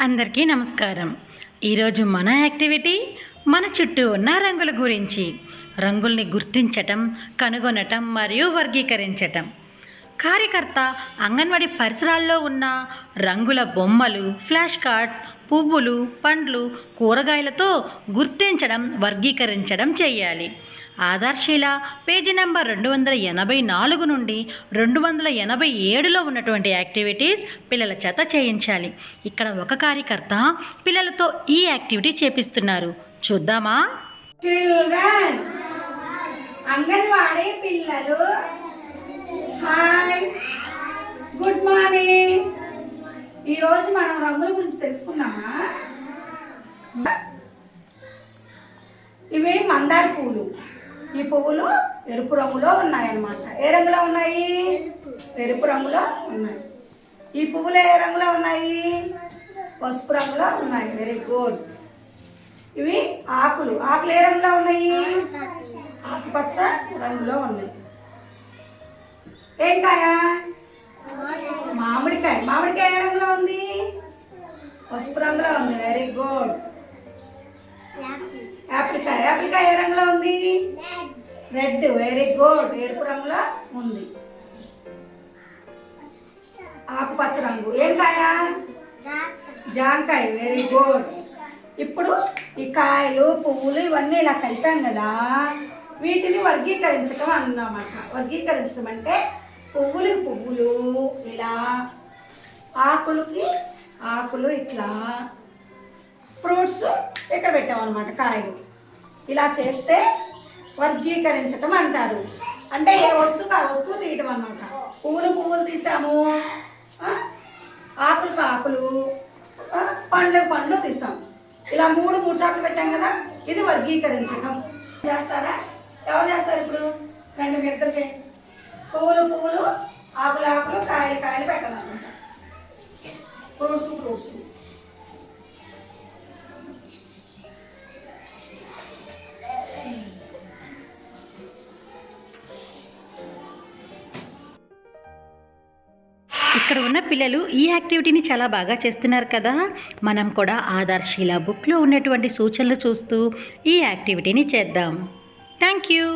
అందరికీ నమస్కారం. ఈరోజు మన యాక్టివిటీ మన చుట్టూ ఉన్న రంగుల గురించి. రంగుల్ని గుర్తించటం కనుగొనటం మరియు వర్గీకరించటం. కార్యకర్త అంగన్వాడీ పరిసరాల్లో ఉన్న రంగుల బొమ్మలు ఫ్లాష్ కార్డ్స్ పువ్వులు పండ్లు కూరగాయలతో గుర్తించడం వర్గీకరించడం చేయాలి. ఆధార్శీల పేజీ నెంబర్ రెండు వందల ఎనభై నాలుగు నుండి రెండు వందల ఎనభై ఏడులో ఉన్నటువంటి యాక్టివిటీస్ పిల్లల చేత చేయించాలి. ఇక్కడ ఒక కార్యకర్త పిల్లలతో ఈ యాక్టివిటీ చేపిస్తున్నారు. చూద్దామా? అంగన్వాడీ పిల్లలు హాయ్ గుడ్ మార్నింగ్ ఈరోజు మనం రంగుల గురించి తెలుసుకున్నామా ఇవి మందార పువ్వులు ఈ పువ్వులు ఎరుపు రంగులో ఉన్నాయన్నమాట. ఏ రంగులో ఉన్నాయి? ఎరుపు రంగులో ఉన్నాయి. ఈ పువ్వులు ఏ రంగులో ఉన్నాయి? పసుపు రంగులో ఉన్నాయి. వెరీ గుడ్ ఇవి ఆకులు. ఆకులు ఏ రంగులో ఉన్నాయి? ఆకుపచ్చ రంగులో ఉన్నాయి. ఏం కాయ? మామిడికాయ. మామిడికాయ ఏ రంగులో ఉంది? పసుపు రంగులో ఉంది. వెరీ గుడ్ యాపిల్కాయ యాపిల్కాయ ఏ రంగులో ఉంది? రెడ్ వెరీ గుడ్ ఎరుపు రంగులో ఉంది. ఆకుపచ్చ రంగు. ఏం కాయ? జాంకాయ. వెరీ గుడ్ ఇప్పుడు ఈ కాయలు పువ్వులు ఇవన్నీ ఇలా కలిపాం కదా వీటిని వర్గీకరించడం అన్నమాట. వర్గీకరించడం అంటే పువ్వులు పువ్వులు ఇలా ఆకులకి ఆకులు ఇట్లా ఫ్రూట్స్ ఇక్కడ పెట్టామన్నమాట కాయలు. ఇలా చేస్తే వర్గీకరించటం అంటారు. అంటే ఏ వస్తువుకి ఆ వస్తువు తీయటం అనమాట పువ్వులు పువ్వులు తీసాము ఆ? ఆకులకు ఆకులు పండ్లు పండ్లు తీసాం. ఇలా మూడు మూడు చాట్లు పెట్టాం కదా ఇది వర్గీకరించటం. చేస్తారా? ఎవరు చేస్తారు ఇప్పుడు? రెండు మిగతా చేయండి. పువ్వులు పువ్వులు ఆకులు ఆకులు కాయలు కాయలు పెట్టాలన్నమాట ఫ్రూట్స్ ఫ్రూట్స్. ఇక్కడ ఉన్న పిల్లలు ఈ యాక్టివిటీని చాలా బాగా చేస్తున్నారు కదా. మనం కూడా ఆధార్శీల బుక్లో ఉన్నటువంటి సూచనలు చూస్తూ ఈ యాక్టివిటీని చేద్దాం. Thank you